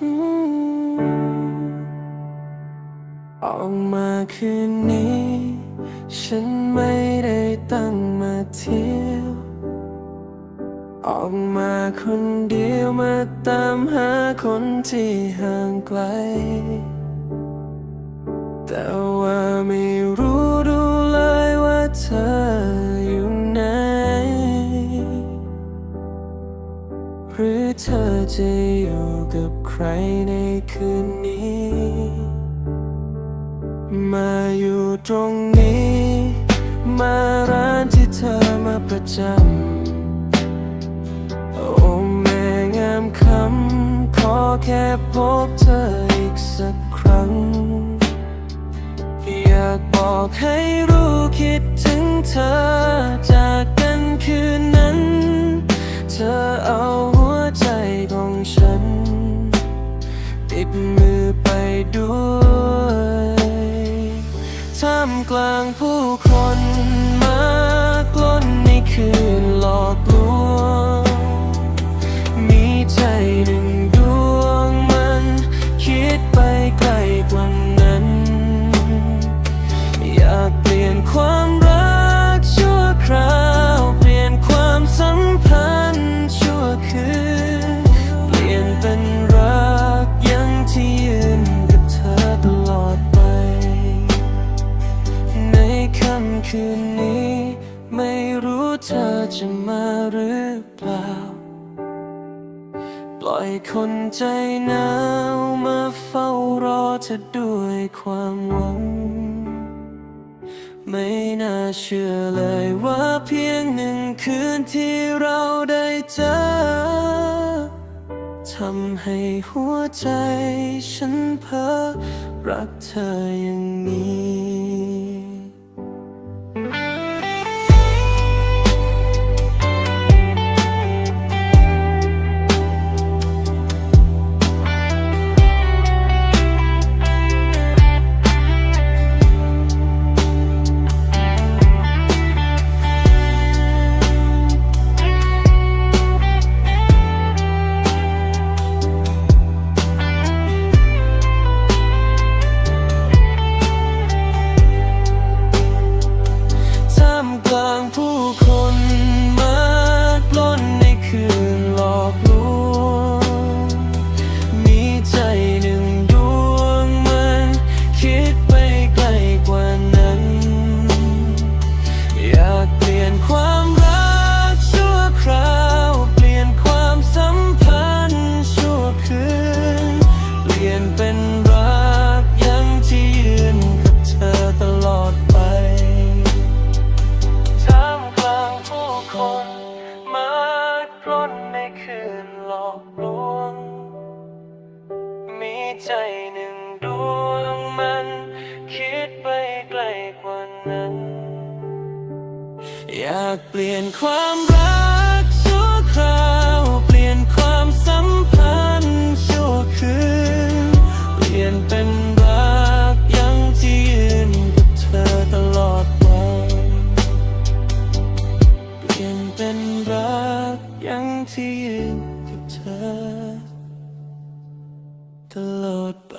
ออกมาคืนนี้ ฉันไม่ได้ตั้งมาเที่ยว ออกมาคนเดียวมาตามหาคนที่ห่างไกล แต่ว่าไม่ หรือเธอจะอยู่กับใครในคืนนี้ มาอยู่ตรงนี้ มาร้านที่เธอมาประจำ โอ้แม่งามคำขอแค่พบเธออีกสักครั้ง อยากบอกให้ กลางผู้คน คืนนี้ ไม่รู้เธอจะมาหรือเปล่า ปล่อยคนใจหนาวมาเฝ้ารอเธอด้วยความหวัง ไม่น่าเชื่อเลยว่าเพียงหนึ่งคืนที่เราได้เจอทำให้หัวใจฉันเพ้อรักเธออย่างนี้ ใจหนึ่งดวงมัน คิดไปไกลกว่านั้น อยากเปลี่ยนความรักชั่วคราว เปลี่ยนความสัมพันธ์ชั่วคืน เปลี่ยนเป็นรักยังที่ยืนกับเธอตลอดไปเปลี่ยนเป็นรักยังที่ยืนกับเธอ ลอดไป